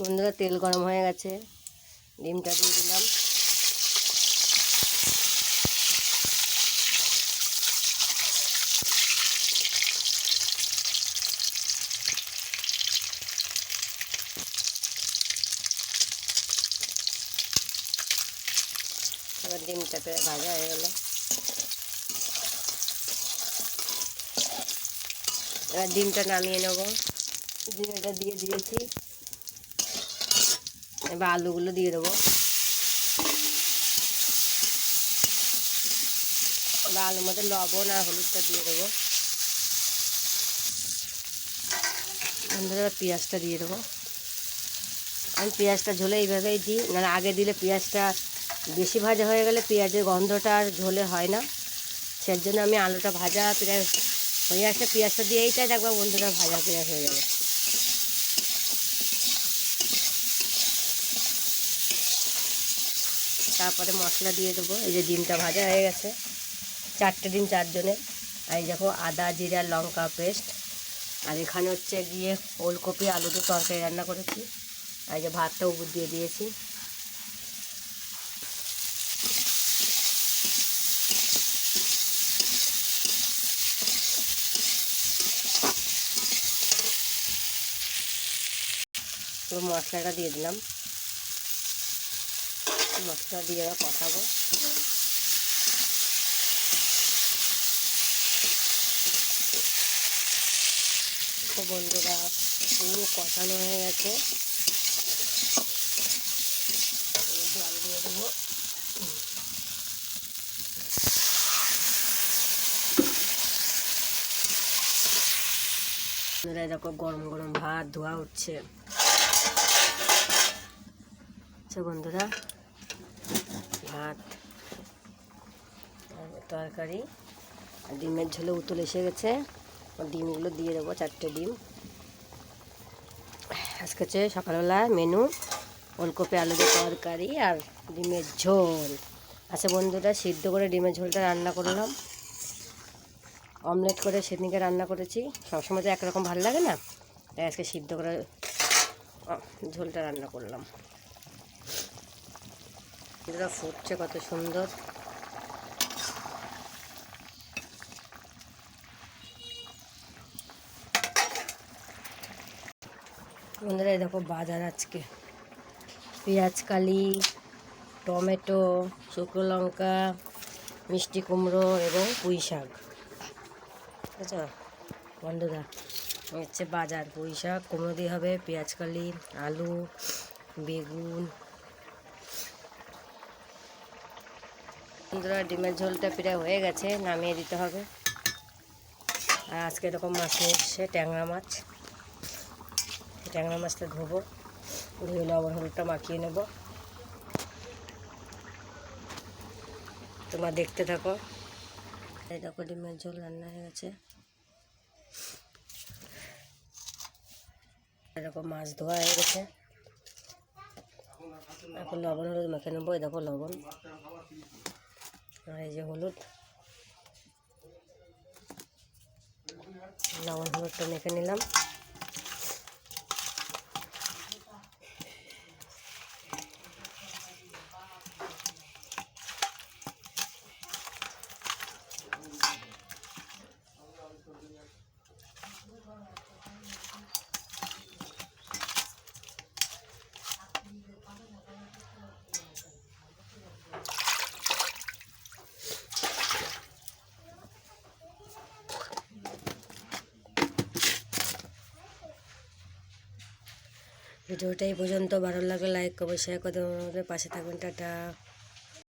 বন্ধুরা, তেল গরম হয়ে গেছে। ডিমটা দিয়ে দিলাম। এবার ডিমটাকে ভাজা হয়ে গেল। এবার ডিমটা নামিয়ে নেব। জিরেটা দিয়ে দিয়েছি। এবার আলুগুলো দিয়ে দেবো। এবার আলুর মধ্যে লবণ আর হলুদটা দিয়ে দেবো। এবার পেঁয়াজটা দিয়ে দেবো। আমি পেঁয়াজটা ঝোলে এইভাবেই দিই মানে আগে দিলে পেঁয়াজটা বেশি ভাজা হয়ে গেলে পেঁয়াজের গন্ধটা আর ঝোলে হয় না। সেই জন্য আমি আলুটা ভাজা প্রায় হয়ে আসলে পেঁয়াজটা দিয়ে এইটাই দেখব বন্ধুরা ভাজা পেঁয়াজ হয়ে যাবে তারপরে মশলা দিয়ে দেবো। এই যে ডিমটা ভাজা হয়ে গেছে। চারটে ডিম চারজনের আর এই দেখো আদা, জিরা, লঙ্কা পেস্ট। আর এখানে হচ্ছে গিয়ে ওলকপি আলু দিয়ে তরকারি রান্না করেছি। আর এই যে ভাতটা উপর দিয়ে দিয়েছি। মশলাটা দিয়ে দিলাম। মশলা দিয়ে কষাবো। তো বন্ধুরা, পুরো কষানো হয়ে গেছে। জল দিয়ে দেবো। বন্ধুরা দেখো গরম গরম ভাত ধোয়া উঠছে আচ্ছা বন্ধুরা ভাত তরকারি ডিমের ঝোলে উতল এসে গেছে। ডিমগুলো দিয়ে দেবো, চারটে ডিম। আজকে হচ্ছে সকালবেলা মেনু, ওলকপি আলু দিয়ে তরকারি আর ডিমের ঝোল। আচ্ছা বন্ধুরা, সিদ্ধ করে ডিমের ঝোলটা রান্না করলাম অমলেট করে সেদিনকে রান্না করেছি। সবসময় তো একরকম ভালো লাগে না। তাই আজকে সিদ্ধ করে ঝোলটা রান্না করলাম। এটা ফুটছে কত সুন্দর। বন্ধুরা দেখো বাজার আজকে। পেঁয়াজ কালি, টমেটো, শুকনো লঙ্কা, মিষ্টি কুমড়ো এবং পুঁই শাক। বুঝছ? বন্ধুরা হচ্ছে বাজার। পুঁই শাক, কুমড়ো দিয়ে হবে পেঁয়াজ কালি, আলু, বেগুন বন্ধুরা, ডিমের ঝোলটা প্রায় হয়ে গেছে, নামিয়ে দিতে হবে। আর আজকে এরকম মাছ নিয়ে এসছে ট্যাংরা মাছ। ট্যাংরা মাছটা ধোবো, ধুয়ে লবণ হলুদটা মাখিয়ে নেব। তোমরা দেখতে থাকো। এই দেখো, ডিমের ঝোল রান্না হয়ে গেছে। এরকম মাছ ধোয়া হয়ে গেছে। এখন লবণ হলুদ মেখে নেব, এই দেখো লবণ। আর এই যে হলুদ। লবণ হলুদটা মেখে নিলাম। ভিডিওটা এই পর্যন্ত। ভালো লাগলে লাইক করবে শেয়ার করে আমাদের পাশে থাকবেন টাটা।